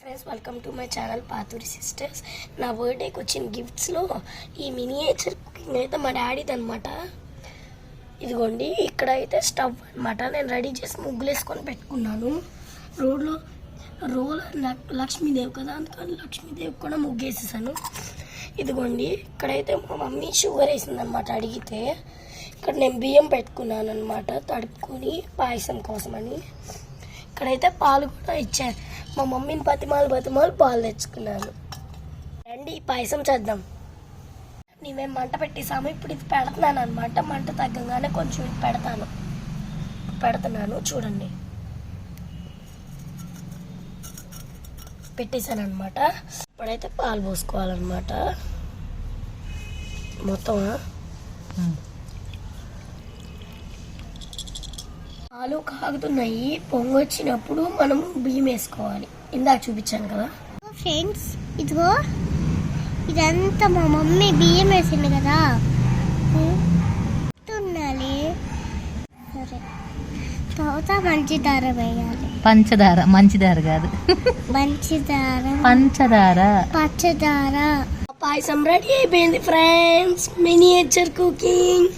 Friends welcome to my channel Pathuri sisters నా బర్త్డేకి వచ్చిన గిఫ్ట్స్లో ఈ మినియేచర్ కుకింగ్ అయితే మా డాడీది అనమాట ఇదిగోండి ఇక్కడ అయితే స్టవ్ అనమాట నేను రెడీ చేసి ముగ్గులు వేసుకొని పెట్టుకున్నాను. రోడ్లో రోల్ లక్ష్మీదేవి కదా అందుకని లక్ష్మీదేవి కూడా ముగ్గు వేసేసాను ఇదిగోండి ఇక్కడైతే మా మమ్మీ షుగర్ వేసిందనమాట అడిగితే. ఇక్కడ నేను బియ్యం పెట్టుకున్నాను అనమాట తడుపుకొని పాయసం కోసమని. ఇక్కడైతే పాలు కూడా ఇచ్చారు మా మమ్మీని బతిమాలు బతిమాలు పాలు తెచ్చుకున్నాను. రండి పాయసం చేద్దాం. నీవేం మంట పెట్టేసాము ఇప్పుడు ఇది పెడుతున్నాను అనమాట మంట తగ్గగానే కొంచెం ఇది పెడతాను. పెడుతున్నాను చూడండి. పెట్టేశాను అనమాట ఇప్పుడైతే పాలు పోసుకోవాలన్నమాట. మొత్తం పాలు కాగుతున్నాయి. పొంగొచ్చినప్పుడు మనం బియ్యం వేసుకోవాలి. ఇందాక చూపించాను కదా. ఫ్రెండ్స్ ఇదిగో ఇదంతా మా మమ్మీ బియ్యం వేసింది కదా. సరే తర్వాత మంచి దారం వేయాలి. పంచదార మంచిదార కాదు. మంచి దారం పంచదార. పచ్చదార. పాయసం రెడీ అయిపోయింది ఫ్రెండ్స్ మినియేచర్ కుకింగ్